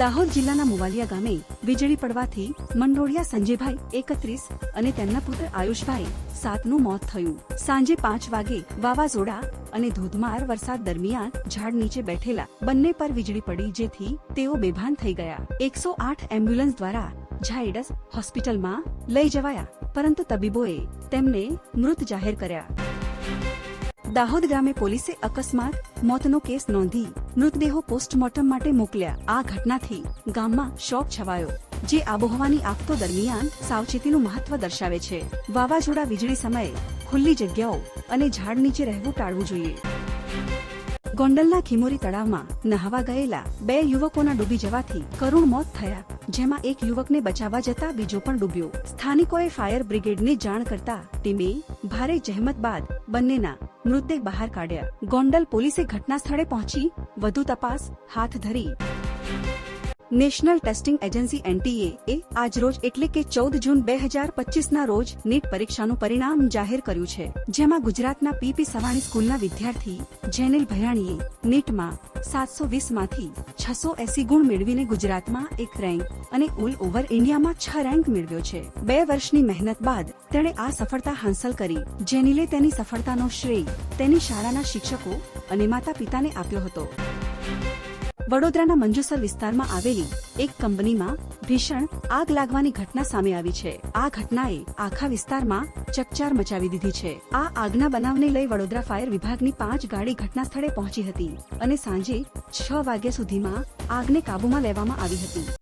દાહોદ જિલ્લાના મુવાલિયા ગામે વીજળી પડવાથી મંડોળિયા સંજયભાઈ એકત્રીસ અને તેમના પુત્ર આયુષભાઈ સાતનું મોત થયું. સાંજે પાંચ વાગે વાવાઝોડા અને ધોધમાર વરસાદ દરમિયાન ઝાડ નીચે બેઠેલા બંને પર વીજળી પડી જેથી તેઓ બેભાન થઈ ગયા. એકસો આઠ એમ્બ્યુલન્સ દ્વારા ઝાયડસ હોસ્પિટલમાં લઈ જવાયા, પરંતુ તબીબોએ તેમને મૃત જાહેર કર્યા. દાહોદ ગામે પોલીસે અકસ્માત, મોતનો કેસ નોંધી મૃતદેહો પોસ્ટમોર્ટમ માટે મોકલ્યા. આ ઘટનાથી ગામમાં શોક છવાયો, જે આબોહવાની આફતો દરમિયાન સાવચેતીનું મહત્વ દર્શાવે છે. વાવાઝોડા વીજળી સમયે ખુલ્લી જગ્યાઓ અને ઝાડ નીચે રહેવું ટાળવું જોઈએ. ગોંડલના ખીમોરી તળાવમાં નહાવા ગયેલા બે યુવકોના ડૂબી જવાથી કરુણ મોત થયા, જેમાં એક યુવકને બચાવવા જતા બીજો પણ ડૂબ્યો. સ્થાનિકોએ ફાયર બ્રિગેડને જાણ કરતા ટીમે ભારે જહેમત બાદ બંનેના મૃતદેહ બહાર કાઢ્યા. ગોંડલ પોલીસે ઘટના સ્થળે પહોંચી વધુ તપાસ હાથ ધરી. નેશનલ ટેસ્ટિંગ એજન્સી એનટીએ એ આજરોજ એટલે કે ચૌદ જૂન બે હજાર પચીસના રોજ નીટ પરીક્ષાનું પરિણામ જાહેર કર્યું છે. જેમાં ગુજરાતના પીપી સવાણી સ્કૂલના વિદ્યાર્થી જેનિલ ભયાણીએ નીટમાં સાતસો વીસમાંથી છસો એસી ગુણ મેળવીને ગુજરાતમાં એક રેન્ક અને ઓલ ઓવર ઇન્ડિયામાં છ રેન્ક મેળવ્યો છે. બે વર્ષની મહેનત બાદ તેણે આ સફળતા હાંસલ કરી. જેનિલે તેની સફળતાનો શ્રેય તેની શાળાના શિક્ષકો અને માતા પિતાને આપ્યો હતો. વડોદરાના મંજુસર વિસ્તારમાં આવેલી એક કંપનીમાં ભીષણ આગ લાગવાની ઘટના સામે આવી છે. આ ઘટનાએ આખા વિસ્તારમાં ચકચાર મચાવી દીધી છે. આ આગના બનાવને લઈ વડોદરા ફાયર વિભાગની પાંચ ગાડી ઘટના સ્થળે પહોંચી હતી અને સાંજે છ વાગ્યા સુધીમાં આગને કાબૂમાં લેવામાં આવી હતી.